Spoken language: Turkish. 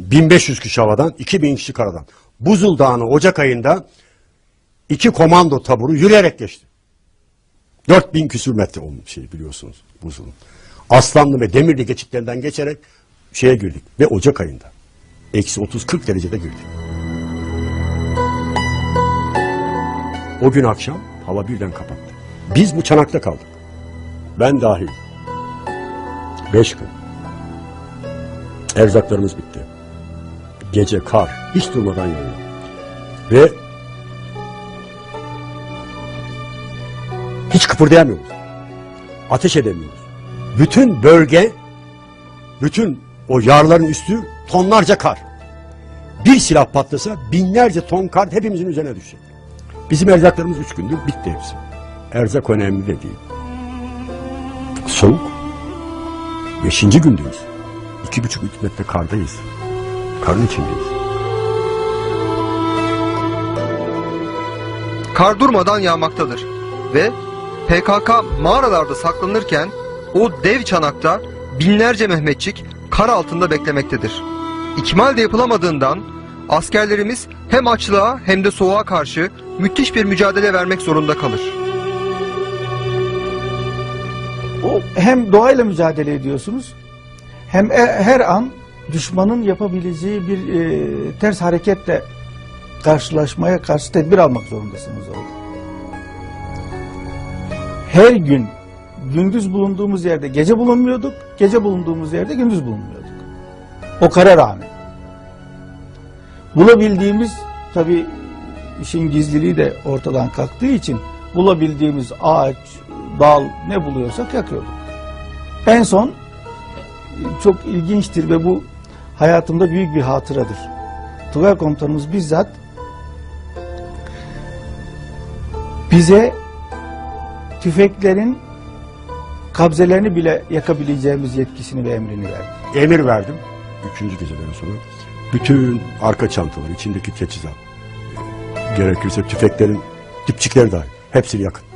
1500 kişi havadan, 2000 kişi karadan. Buzul Dağı'nı Ocak ayında iki komando taburu yürüyerek geçti. 4000 küsür metre olmuş şey biliyorsunuz Buzul'un. Aslanlı ve Demirli geçitlerinden geçerek şeye girdik ve Ocak ayında. Eksi 30-40 derecede girdik. O gün akşam hava birden kapattı. Biz bu çanakta kaldık. Ben dahil. Beş gün. Erzaklarımız bitti. Gece kar hiç durmadan yağıyor. Ve hiç kıpırdayamıyoruz. Ateş edemiyoruz. Bütün bölge, bütün o yarların üstü tonlarca kar. Bir silah patlasa binlerce ton kar hepimizin üzerine düşecek. Bizim erzaklarımız üç gündür bitti hepsi. Erzak önemli de değil. Soğuk. Beşinci gündeyiz. İki buçuk üç metre kardayız. Karın içindeyiz. Kar durmadan yağmaktadır ve PKK mağaralarda saklanırken o dev çanakta binlerce Mehmetçik kar altında beklemektedir. İkmal de yapılamadığından askerlerimiz hem açlığa hem de soğuğa karşı müthiş bir mücadele vermek zorunda kalır. O hem doğayla mücadele ediyorsunuz hem e- her an düşmanın yapabileceği bir e, ters hareketle karşılaşmaya karşı tedbir almak zorundasınız orada. Her gün gündüz bulunduğumuz yerde gece bulunmuyorduk, gece bulunduğumuz yerde gündüz bulunmuyorduk. O kara rağmen. Bulabildiğimiz tabi işin gizliliği de ortadan kalktığı için bulabildiğimiz ağaç, dal ne buluyorsak yakıyorduk. En son çok ilginçtir ve bu hayatımda büyük bir hatıradır. Tugay komutanımız bizzat bize tüfeklerin kabzelerini bile yakabileceğimiz yetkisini ve emrini verdi. Emir verdim. Üçüncü geceden sonra. Bütün arka çantalar, içindeki teçhizat, gerekirse tüfeklerin dipçikleri dahil. Hepsini yakın.